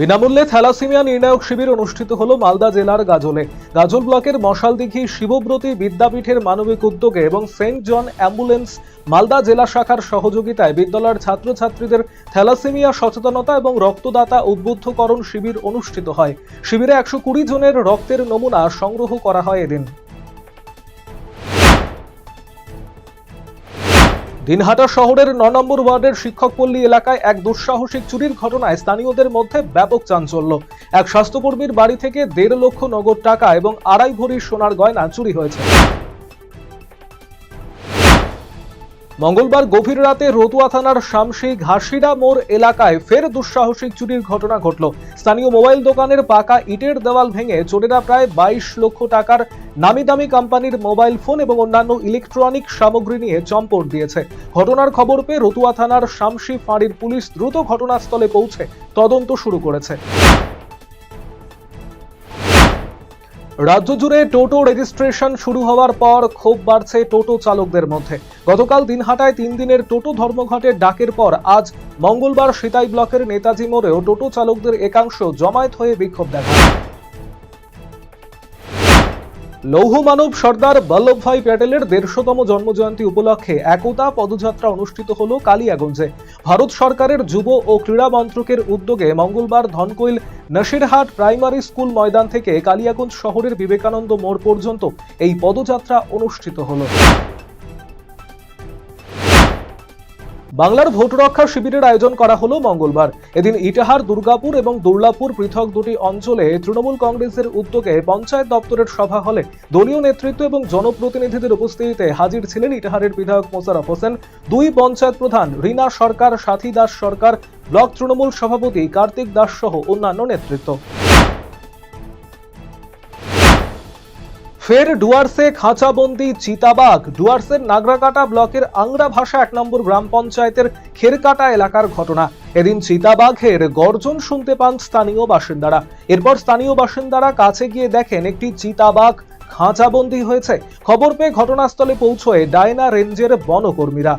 বিনামূল্যে থ্যালাসিমিয়া নির্ণায়ক শিবির অনুষ্ঠিত হল মালদা জেলার গাজলে। গাজল ব্লকের মশালদিঘি শিবব্রতী বিদ্যাপীঠের মানবিক উদ্যোগে এবং সেন্ট জন অ্যাম্বুলেন্স মালদা জেলা শাখার সহযোগিতায় বিদ্যালয়ের ছাত্রছাত্রীদের থ্যালাসেমিয়া সচেতনতা এবং রক্তদাতা উদ্বুদ্ধকরণ শিবির অনুষ্ঠিত হয়। শিবিরে একশো কুড়ি জনের রক্তের নমুনা সংগ্রহ করা হয় এদিন। দিনহাটা শহরের ন নম্বর ওয়ার্ডের শিক্ষকপল্লী এলাকায় এক দুঃসাহসিক চুরির ঘটনায় স্থানীয়দের মধ্যে ব্যাপক চাঞ্চল্য। এক স্বাস্থ্যকর্মীর বাড়ি থেকে দেড় লক্ষ নগদ টাকা এবং আড়াই ভরি সোনার গয়না চুরি হয়েছে। মঙ্গলবার গভীর রাতে রতুয়া থানার শামসি ঘাসিরা মোড় এলাকায় ফের দুঃসাহসিক চুরির ঘটনা ঘটল। স্থানীয় মোবাইল দোকানের পাকা ইটের দেওয়াল ভেঙে চোরেরা প্রায় বাইশ লক্ষ টাকার নামি দামি কোম্পানির মোবাইল ফোন এবং অন্যান্য ইলেকট্রনিক সামগ্রী নিয়ে চম্পট দিয়েছে। ঘটনার খবর পেয়ে রতুয়া থানার শামসি ফাঁড়ির পুলিশ দ্রুত ঘটনাস্থলে পৌঁছে তদন্ত শুরু করেছে। রাজ্য জুড়ে টোটো রেজিস্ট্রেশন শুরু হওয়ার পর ক্ষোভ বাড়ছে টোটো চালকদের মধ্যে। গতকাল দিনহাটায় তিন দিনের টোটো ধর্মঘটের ডাকের পর আজ মঙ্গলবার সিতাই ব্লকের নেতাজি মোড়েও টোটো চালকদের একাংশ জমায়েত হয়ে বিক্ষোভ দেখায়। লৌহ মানব সর্দার বল্লভভাই প্যাটেলের দেড়শোতম জন্মজয়ন্তী উপলক্ষে একতা পদযাত্রা অনুষ্ঠিত হল কালিয়াগঞ্জে। ভারত সরকারের যুব ও ক্রীড়া মন্ত্রকের উদ্যোগে মঙ্গলবার ধনকৈল নসিরহাট প্রাইমারি স্কুল ময়দান থেকে কালিয়াগঞ্জ শহরের বিবেকানন্দ মোড় পর্যন্ত এই পদযাত্রা অনুষ্ঠিত হলো। বাংলার ভোট রক্ষা শিবিরের আয়োজন করা হলো মঙ্গলবার। এদিন ইটাহার, দুর্গাপুর এবং দুর্লাপুর পৃথক দুটি অঞ্চলে তৃণমূল কংগ্রেসের উদ্যোগে পঞ্চায়েত দপ্তরের সভা হলে দলীয় নেতৃত্ব এবং জনপ্রতিনিধিদের উপস্থিতিতে হাজির ছিলেন ইটাহারের বিধায়ক মোশারফ হোসেন, দুই পঞ্চায়েত প্রধান রীনা সরকার, সাথী দাস সরকার, ব্লক তৃণমূল সভাপতি কার্তিক দাস সহ অন্যান্য নেতৃত্ব। ফের ডুয়ার্সে খাঁচাবন্দি চিতাবাঘ। ডুয়ার্সের নাগরাকাটা ব্লকের আংরা ভাষা এক নম্বর গ্রাম পঞ্চায়েতের খেরকাটা এলাকার ঘটনা। এদিন চিতাবাঘের গর্জন শুনতে পান স্থানীয় বাসিন্দারা। এরপর স্থানীয় বাসিন্দারা কাছে গিয়ে দেখেন একটি চিতাবাঘ খাঁচাবন্দি হয়েছে। খবর পেয়ে ঘটনাস্থলে পৌঁছয়ে ডায়না রেঞ্জের বনকর্মীরা